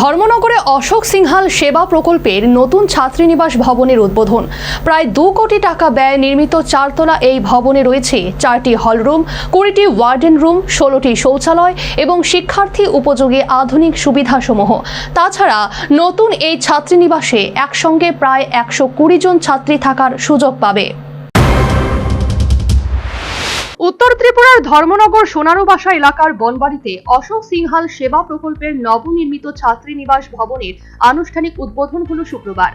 ধর্মনগরে অশোক সিংহাল সেবা প্রকল্পের নতুন ছাত্রীনিবাস ভবনের উদ্বোধন। প্রায় দু কোটি টাকা ব্যয় নির্মিত চারতলা এই ভবনে রয়েছে চারটি হলরুম, কুড়িটি ওয়ার্ডেন রুম, ষোলোটি শৌচালয় এবং শিক্ষার্থী উপযোগী আধুনিক সুবিধাসমূহ। তাছাড়া নতুন এই ছাত্রীনিবাসে একসঙ্গে প্রায় একশো কুড়ি জন ছাত্রী থাকার সুযোগ পাবে। উত্তর ত্রিপুরার ধর্মনগর সোনারুবাসা এলাকার বনবাড়িতে অশোক সিংহাল সেবা প্রকল্পের নবনির্মিত ছাত্রীনিবাস ভবনের আনুষ্ঠানিক উদ্বোধন হল শুক্রবার।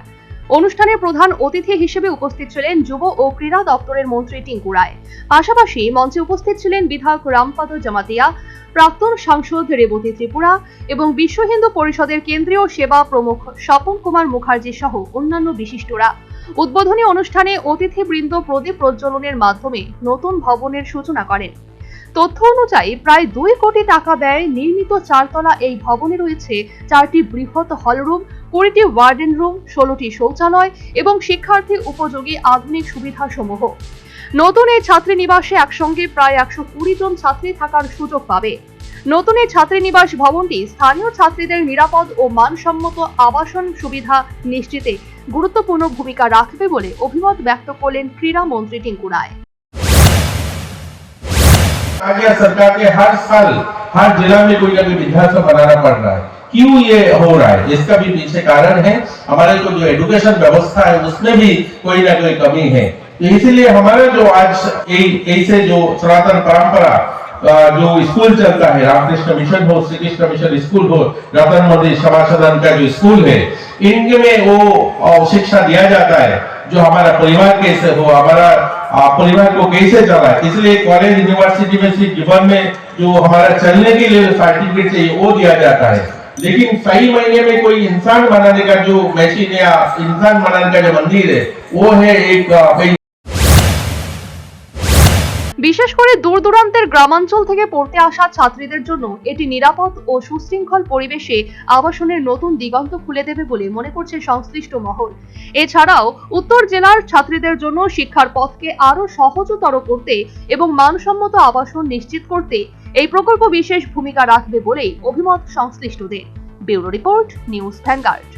অনুষ্ঠানে প্রধান অতিথি হিসেবে উপস্থিত ছিলেন যুব ও ক্রীড়া দপ্তরের মন্ত্রী টিঙ্কু রায়। পাশাপাশি মঞ্চে উপস্থিত ছিলেন বিধায়ক রামপাদ জামাতিয়া, প্রাক্তন সাংসদ রেবতী ত্রিপুরা এবং বিশ্ব হিন্দু পরিষদের কেন্দ্রীয় সেবা প্রমুখ স্বপন কুমার মুখার্জি সহ অন্যান্য বিশিষ্টরা। উদ্বোধনী অনুষ্ঠানে অতিথিবৃন্দ প্রদীপ প্রজ্বলনের মাধ্যমে নতুন ভবনের সূচনা করেন। তথ্য অনুযায়ী প্রায় দুই কোটি টাকা ব্যয়ে নির্মিত চারতলা এই ভবনে রয়েছে চারটি বৃহৎ হলরুম, কুড়িটি ওয়ার্ডেন রুম, ষোলোটি শৌচালয় এবং শিক্ষার্থী উপযোগী আধুনিক সুবিধাসমূহ। নতুন এই ছাত্রী নিবাসে একসঙ্গে প্রায় একশো কুড়ি জন ছাত্রী থাকার সুযোগ পাবে। নতুন এই ছাত্রীনিবাস ভবনটি স্থানীয় ছাত্রীদের নিরাপদ ও মানসম্মত আবাসন সুবিধা নিশ্চিতে গুরুত্বপূর্ণ ভূমিকা রাখবে বলে অভিমত ব্যক্ত করলেন ক্রীড়া মন্ত্রী টিঙ্কু রায় आगे सरकार के हर साल हर जिला में कोई ना कोई विद्यालय बनाना पड़ रहा है क्यों ये हो रहा है इसका भी पीछे कारण है हमारे को जो एजुकेशन व्यवस्था है उसमें भी कोई ना कोई कमी है तो इसीलिए हमारा जो आज ए- ऐसे जो सनातन परंपरा अ, जो स्कूल चलता है, रामकृष्ण मिशन हो श्री कृष्ण मिशन स्कूल हो रतन मोदी सभा सदन का जो स्कूल है, इनके में वो शिक्षा दिया जाता है, जो हमारा परिवार कैसे हो, हमारा परिवार को कैसे चला इसलिए कॉलेज यूनिवर्सिटी में सिर्फ़ जीवन में जो हमारा चलने के लिए सर्टिफिकेट चाहिए, वो दिया जाता है। लेकिन सही महीने में कोई इंसान बनाने का जो मशीन या इंसान बनाने का जो मंदिर है, वो है एक বিশেষ করে দূর দূরান্তের গ্রামাঞ্চল থেকে পড়তে আসা ছাত্রীদের জন্য এটি নিরাপদ ও সুশৃঙ্খল পরিবেশে আবাসনের নতুন দিগন্ত খুলে দেবে বলে মনে করছে সংশ্লিষ্ট মহল। এছাড়াও উত্তর জেলার ছাত্রীদের জন্য শিক্ষার পথকে আরও সহজতর করতে এবং মানসম্মত আবাসন নিশ্চিত করতে এই প্রকল্প বিশেষ ভূমিকা রাখবে বলেই অভিমত সংশ্লিষ্টদের। Bureau report, news Vanguard.